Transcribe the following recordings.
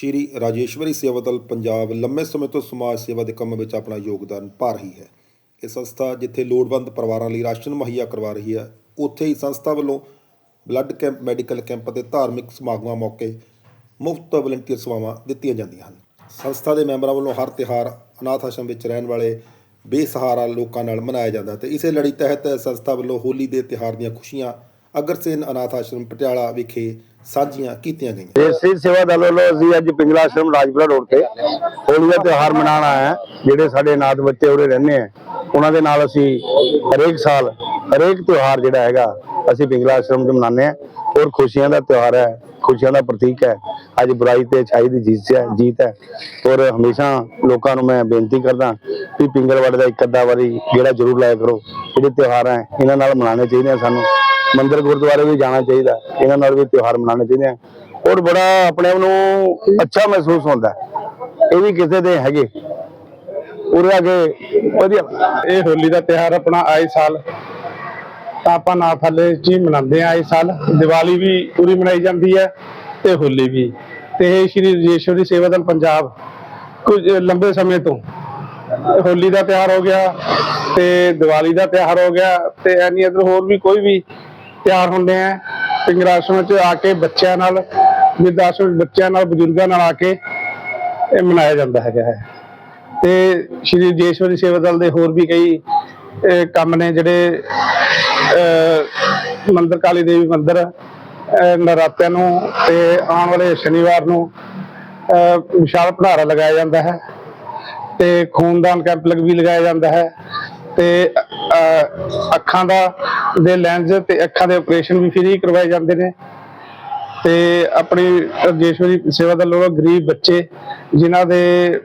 ਸ਼੍ਰੀ ਰਾਜੇਸ਼ਵਰੀ ਸੇਵਾ ਦਲ ਪੰਜਾਬ ਲੰਮੇ ਸਮੇਂ ਤੋਂ ਸਮਾਜ ਸੇਵਾ ਦੇ ਕੰਮ ਵਿੱਚ ਆਪਣਾ ਯੋਗਦਾਨ ਪਾ ਰਹੀ ਹੈ। ਇਹ ਸੰਸਥਾ ਜਿੱਥੇ ਲੋੜਵੰਦ ਪਰਿਵਾਰਾਂ ਲਈ ਰਾਸ਼ਨ ਮੁਹੱਈਆ ਕਰਵਾ ਰਹੀ ਹੈ, ਉੱਥੇ ਹੀ ਸੰਸਥਾ ਵੱਲੋਂ ਬਲੱਡ ਕੈਂਪ, ਮੈਡੀਕਲ ਕੈਂਪ ਅਤੇ ਧਾਰਮਿਕ ਸਮਾਗਮਾਂ ਮੌਕੇ ਮੁਫਤ ਵਲੰਟੀਅਰ ਸੇਵਾਵਾਂ ਦਿੱਤੀਆਂ ਜਾਂਦੀਆਂ ਹਨ। ਸੰਸਥਾ ਦੇ ਮੈਂਬਰਾਂ ਵੱਲੋਂ ਹਰ ਤਿਉਹਾਰ ਅਨਾਥ ਆਸ਼ਰਮ ਵਿੱਚ ਰਹਿਣ ਵਾਲੇ ਬੇਸਹਾਰਾ ਲੋਕਾਂ ਨਾਲ ਮਨਾਇਆ ਜਾਂਦਾ ਹੈ ਤੇ ਇਸੇ ਲੜੀ ਤਹਿਤ ਸੰਸਥਾ ਵੱਲੋਂ ਹੋਲੀ ਦੇ ਤਿਉਹਾਰ ਦੀਆਂ ਖੁਸ਼ੀਆਂ ਅਗਰਸੇਨ ਅਨਾਥ ਆਸ਼ਰਮ ਪਟਿਆਲਾ ਵਿਖੇ ਸਾਂਝੀਆਂ ਕੀਤੀਆਂ ਗਈਆਂ। ਇਹ ਸੇਵਾ ਦਲ ਵੱਲੋਂ ਅਸੀਂ ਅੱਜ ਪਿੰਗਲਾ ਆਸ਼ਰਮ ਰਾਜਪੁਰਾ ਰੋਡ ਤੇ ਹੋਲੀ ਦਾ ਤਿਉਹਾਰ ਮਨਾਉਣ ਆਏ ਹਾਂ, ਜਿਹੜੇ ਸਾਡੇ ਅਨਾਥ ਬੱਚੇ ਉਰੇ ਰਹਿੰਦੇ ਆ। ਉਹਨਾਂ ਦੇ ਨਾਲ ਅਸੀਂ ਹਰੇਕ ਸਾਲ ਹਰੇਕ ਤਿਉਹਾਰ ਜਿਹੜਾ ਹੈਗਾ, ਅਸੀਂ ਪਿੰਗਲਾ ਆਸ਼ਰਮ 'ਚ ਮਨਾਉਂਦੇ ਆ ਔਰ ਖੁਸ਼ੀਆਂ ਦਾ ਤਿਉਹਾਰ ਹੈ, ਖੁਸ਼ੀਆਂ ਦਾ ਪ੍ਰਤੀਕ ਹੈ। ਅੱਜ ਬੁਰਾਈ ਤੇ ਅੱਛਾਈ ਦੀ ਜੀਤ ਹੈ ਜੀਤ ਹੈ। ਔਰ ਹਮੇਸ਼ਾ ਲੋਕਾਂ ਨੂੰ ਮੈਂ ਬੇਨਤੀ ਕਰਦਾ ਕਿ ਪਿੰਗਲਵਾੜੇ ਦਾ ਇੱਕ ਅੱਧਾ ਵਾਰੀ ਜਿਹੜਾ ਜ਼ਰੂਰ ਲਾਇਆ ਕਰੋ। ਜਿਹੜੇ ਤਿਉਹਾਰ ਹੈ, ਇਹਨਾਂ ਨਾਲ ਮਨਾਉਣੇ ਚਾਹੀਦੇ ਆ ਸਾਨੂੰ। ਮੰਦਿਰ ਗੁਰਦੁਆਰੇ ਵੀ ਜਾਣਾ ਚਾਹੀਦਾ ਇਹਨਾਂ ਨਾਲ ਵੀ ਤਿਉਹਾਰ ਮਨਾਉਣੇ ਚਾਹੀਦੇ ਆ। ਔਰ ਬੜਾ ਆਪਣੇ ਆਪ ਨੂੰ ਅੱਛਾ ਮਹਿਸੂਸ ਹੁੰਦਾ ਇਹ ਵੀ ਕਿਸੇ ਦੇ ਹੈਗੇ। ਉਰੇ ਆ ਕੇ ਵਧੀਆ। ਇਹ ਹੋਲੀ ਦਾ ਤਿਉਹਾਰ ਆਪਣਾ ਆਏ ਸਾਲ। ਤਾਂ ਆਪਾਂ ਨਾਥਾਲੇ ਚ ਹੀ ਮਨਾਉਂਦੇ ਆ ਆਏ ਸਾਲ। ਦੀਵਾਲੀ ਵੀ ਪੂਰੀ ਮਨਾਈ ਜਾਂਦੀ ਹੈ ਤੇ ਹੋਲੀ ਵੀ। ਤੇ ਇਹ ਸ਼੍ਰੀ ਰਜੇਸ਼ਵਰੀ ਸੇਵਾ ਦਲ ਪੰਜਾਬ ਕੁਝ ਲੰਬੇ ਸਮੇਂ ਤੋਂ। ਹੋਲੀ ਦਾ ਤਿਉਹਾਰ ਹੋ ਗਿਆ ਤੇ ਦੀਵਾਲੀ ਦਾ ਤਿਉਹਾਰ ਹੋ ਗਿਆ ਤੇ ਐਨੀ ਇਧਰ ਹੋਰ ਵੀ ਕੋਈ ਵੀ ਤਿਆਰ ਹੁੰਦੇ ਆ। ਪਿੰਗਰਾਸ਼ਰਮ ਚ ਆ ਕੇ ਬੱਚਿਆਂ ਨਾਲ ਵਿਦਾਸ਼ਰਮ ਬੱਚਿਆਂ ਨਾਲ, ਬਜ਼ੁਰਗਾਂ ਨਾਲ ਆ ਕੇ ਇਹ ਮਨਾਇਆ ਜਾਂਦਾ ਹੈਗਾ ਹੈ। ਤੇ ਸ਼੍ਰੀ ਜੇਸ਼ਵਰੀ ਸੇਵਾ ਦਲ ਦੇ ਹੋਰ ਵੀ ਕਈ ਕੰਮ ਨੇ ਜਿਹੜੇ ਮੰਦਰ, ਕਾਲੀ ਦੇਵੀ ਮੰਦਰ ਨਰਾਤਿਆਂ ਨੂੰ ਤੇ ਆਉਣ ਵਾਲੇ ਸ਼ਨੀਵਾਰ ਨੂੰ ਵਿਸ਼ਾਲ ਭੰਡਾਰਾ ਲਗਾਇਆ ਜਾਂਦਾ ਹੈ। ਤੇ ਖੂਨਦਾਨ ਕੈਂਪ ਵੀ ਲਗਾਇਆ ਜਾਂਦਾ ਹੈ। ਤੇ ਅੱਖਾਂ ਦਾ, ਦੇ ਲੈਂਸ ਤੇ ਅੱਖਾਂ ਦੇ ਆਪਰੇਸ਼ਨ ਵੀ ਫ੍ਰੀ ਕਰਵਾਏ ਜਾਂਦੇ ਨੇ। ਤੇ ਆਪਣੀ ਰਜੇਸ਼ਵਰੀ ਸੇਵਾ ਦਲ ਵੱਲੋਂ ਗਰੀਬ ਬੱਚੇ, ਜਿਨ੍ਹਾਂ ਦੇ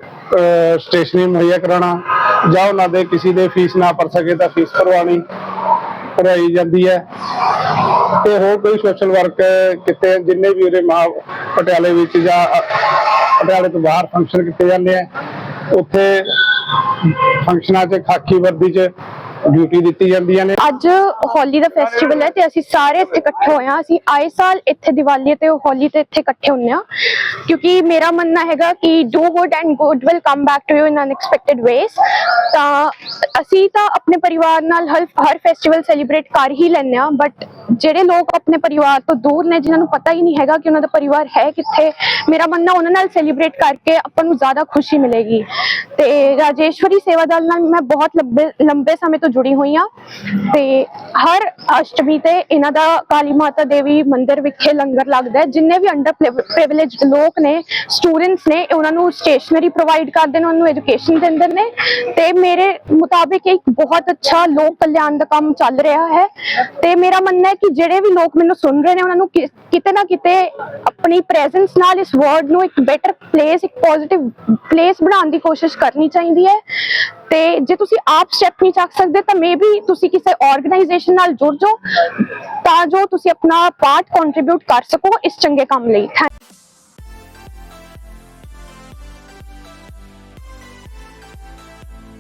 ਸਟੇਸ਼ਨਰੀ ਮੁਹੱਈਆ ਕਰਾਉਣਾ ਜਾਂ ਉਹਨਾਂ ਦੇ ਕਿਸੇ ਦੇ ਫੀਸ ਨਾ ਭਰ ਸਕੇ ਤਾਂ ਫੀਸ ਭਰਵਾਉਣੀ ਭਰਾਈ ਜਾਂਦੀ ਹੈ। ਤੇ ਹੋਰ ਕੋਈ ਸੋਸ਼ਲ ਵਰਕ ਕਿਤੇ ਜਿੰਨੇ ਵੀ ਉਹਦੇ ਮਹਾ ਪਟਿਆਲੇ ਵਿੱਚ ਜਾਂ ਪਟਿਆਲੇ ਤੋਂ ਬਾਹਰ ਫੰਕਸ਼ਨ ਕੀਤੇ ਜਾਂਦੇ ਆ। ਉੱਥੇ ਫੰਕਸ਼ਨਾਂ 'ਚ ਖਾਕੀ ਵਰਦੀ 'ਚ ਡਿਊਟੀ ਦਿੱਤੀ ਜਾਂਦੀਆਂ ਨੇ। ਅੱਜ ਹੋਲੀ ਦਾ ਫੈਸਟੀਵਲ ਹੈ ਤੇ ਅਸੀਂ ਸਾਰੇ ਇਕੱਠੇ ਹੋਏ ਹਾਂ। ਅਸੀਂ ਆਏ ਸਾਲ ਇੱਥੇ ਦੀਵਾਲੀ ਤੇ ਹੋਲੀ ਤੇ ਇੱਥੇ ਇਕੱਠੇ ਹੁੰਦੇ ਹਾਂ। ਕਿਉਂਕਿ ਮੇਰਾ ਮੰਨਣਾ ਹੈਗਾ ਕਿ do good and good will come back to you in unexpected ways ਤਾਂ ਅਸੀਂ ਤਾਂ ਆਪਣੇ ਪਰਿਵਾਰ ਨਾਲ ਹਰ ਫੈਸਟੀਵਲ ਸੈਲੀਬ੍ਰੇਟ ਕਰ ਹੀ ਲੈਂਦੇ ਹਾਂ। ਬਟ ਜਿਹੜੇ ਲੋਕ ਆਪਣੇ ਪਰਿਵਾਰ ਤੋਂ ਦੂਰ ਨੇ, ਜਿਨ੍ਹਾਂ ਨੂੰ ਪਤਾ ਹੀ ਨਹੀਂ ਹੈਗਾ ਕਿ ਉਹਨਾਂ ਦਾ ਪਰਿਵਾਰ ਹੈ ਕਿੱਥੇ, ਮੇਰਾ ਮੰਨਣਾ ਉਹਨਾਂ ਨਾਲ ਸੈਲੀਬ੍ਰੇਟ ਕਰਕੇ ਆਪਾਂ ਨੂੰ ਜ਼ਿਆਦਾ ਖੁਸ਼ੀ ਮਿਲੇਗੀ। ਤੇ ਰਾਜੇਸ਼ਵਰੀ ਸੇਵਾ ਦਲ ਨਾਲ ਮੈਂ ਬਹੁਤ ਲੰਬੇ ਲੰਬੇ ਸਮੇਂ ਤੋਂ ਜੁੜੀ ਹੋਈ ਹਾਂ ਤੇ ਹਰ ਅਸ਼ਟਮੀ ਤੇ ਇਹਨਾਂ ਦਾ ਕਾਲੀ ਮਾਤਾ ਦੇਵੀ ਮੰਦਿਰ ਵਿਖੇ ਲੰਗਰ ਲੱਗਦਾ ਹੈ। ਜਿੰਨੇ ਵੀ ਅੰਡਰ ਪ੍ਰਿਵਿਲੇਜਡ ਲੋਕ ਨੇ ਸਟੂਡੈਂਟਸ ਨੇ, ਉਹਨਾਂ ਨੂੰ ਸਟੇਸ਼ਨਰੀ ਪ੍ਰੋਵਾਈਡ ਕਰਦੇ ਨੇ, ਉਹਨਾਂ ਨੂੰ ਐਜੂਕੇਸ਼ਨ ਦਿੰਦੇ ਨੇ। ਤੇ ਮੇਰੇ ਮੁਤਾਬਿਕ ਇੱਕ ਬਹੁਤ ਅੱਛਾ ਲੋਕ ਕਲਿਆਣ ਦਾ ਕੰਮ ਚੱਲ ਰਿਹਾ ਹੈ। ਤੇ ਮੇਰਾ ਮੰਨਣਾ ਹੈ ਕਿ ਜਿਹੜੇ ਵੀ ਲੋਕ ਮੈਨੂੰ ਸੁਣ ਰਹੇ ਨੇ, ਉਹਨਾਂ ਨੂੰ ਕਿਤੇ ਨਾ ਕਿਤੇ ਆਪਣੀ ਪ੍ਰੈਜ਼ੈਂਸ ਨਾਲ ਇਸ ਵਰਡ ਨੂੰ ਇੱਕ ਬੈਟਰ ਪਲੇਸ ਇੱਕ ਪੋਜ਼ਿਟਿਵ ਪਲੇਸ ਬਣਾਉਣ ਦੀ ਕੋਸ਼ਿਸ਼ ਕਰਨੀ ਚਾਹੀਦੀ ਹੈ। ਤੇ ਜੇ ਤੁਸੀਂ ਆਪ ਸਟੈਪ ਨਹੀਂ ਚੱਕ ਸਕਦੇ, ਤਾਂ ਮੇਬੀ ਤੁਸੀਂ ਕਿਸੇ ਆਰਗੇਨਾਈਜੇਸ਼ਨ ਨਾਲ ਜੁੜ ਜਾਓ, ਤਾਂ ਜੋ ਤੁਸੀਂ ਆਪਣਾ ਪਾਰਟ ਕੰਟਰੀਬਿਊਟ ਕਰ ਸਕੋ ਇਸ ਚੰਗੇ ਕੰਮ ਲਈ। Thank-